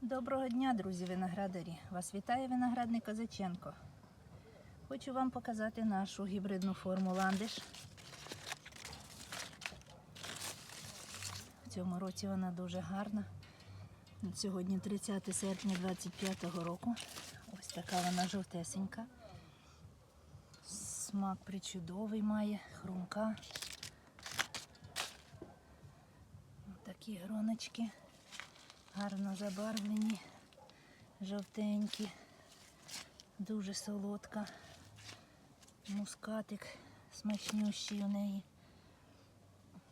Доброго дня, друзі виноградарі! Вас вітає виноградник Козаченко. Хочу вам показати нашу гібридну форму ландиш. В цьому році вона дуже гарна. Сьогодні 30 серпня 25 року. Ось така вона жовтесенька. Смак причудовий має, хрумка. Такі гроночки гарно забарвлені, жовтенькі, дуже солодка. Мускатик смачнющий у неї.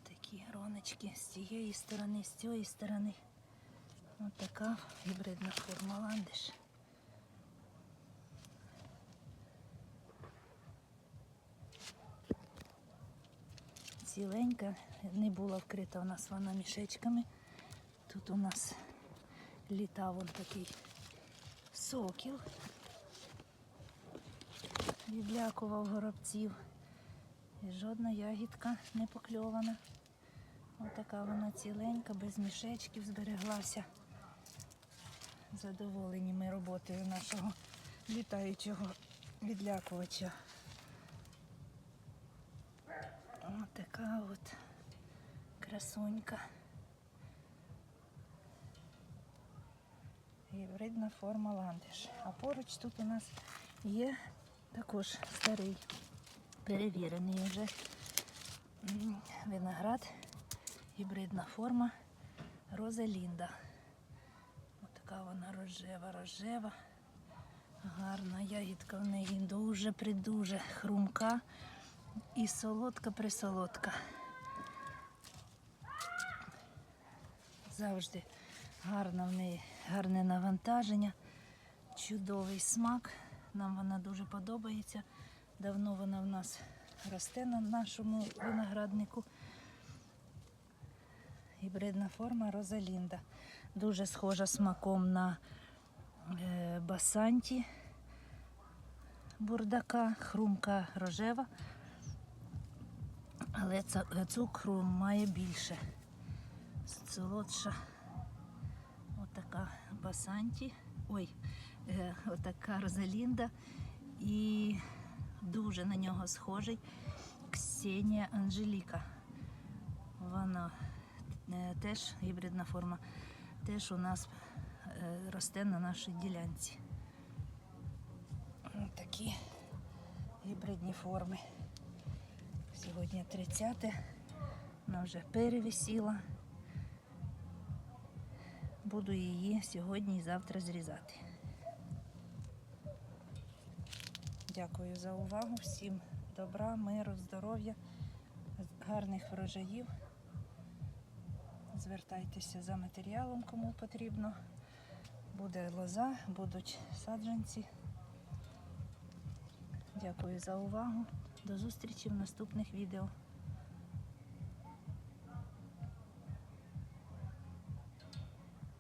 Такі гроночки з цієї сторони, з цієї сторони. Ось така гібридна форма ландиш. Ціленька, не була вкрита у нас вона мішечками. Тут у нас літав вон такий сокіл. Відлякував горобців. І жодна ягідка не покльована. Отака вона ціленька, без мішечків збереглася. Задоволені ми роботою нашого літаючого відлякувача. Отака от красунька. Гібридна форма ландиш. А поруч тут у нас є також старий, перевірений вже виноград, гібридна форма Розалінда. Отака вона рожева, рожева. Гарна ягідка в неї дуже придуже хрумка і солодка присолодка. Завжди гарна в неї, гарне навантаження, чудовий смак. Нам вона дуже подобається. Давно вона в нас росте на нашому винограднику. Гібридна форма Розалінда. Дуже схожа смаком на е, басанті бурдака, хрумка рожева, але цукру має більше. Солодша. Отака басанті. Ой, е, отака Розалінда. І дуже на нього схожий Ксенія Анжеліка. Вона е, теж гібридна форма, теж у нас е, росте на нашій ділянці. Ось Такі гібридні форми. Сьогодні 30, вона вже перевисіла. Буду її сьогодні і завтра зрізати. Дякую за увагу. Всім добра, миру, здоров'я, гарних врожаїв. Звертайтеся за матеріалом, кому потрібно. Буде лоза, будуть саджанці. Дякую за увагу. До зустрічі в наступних відео.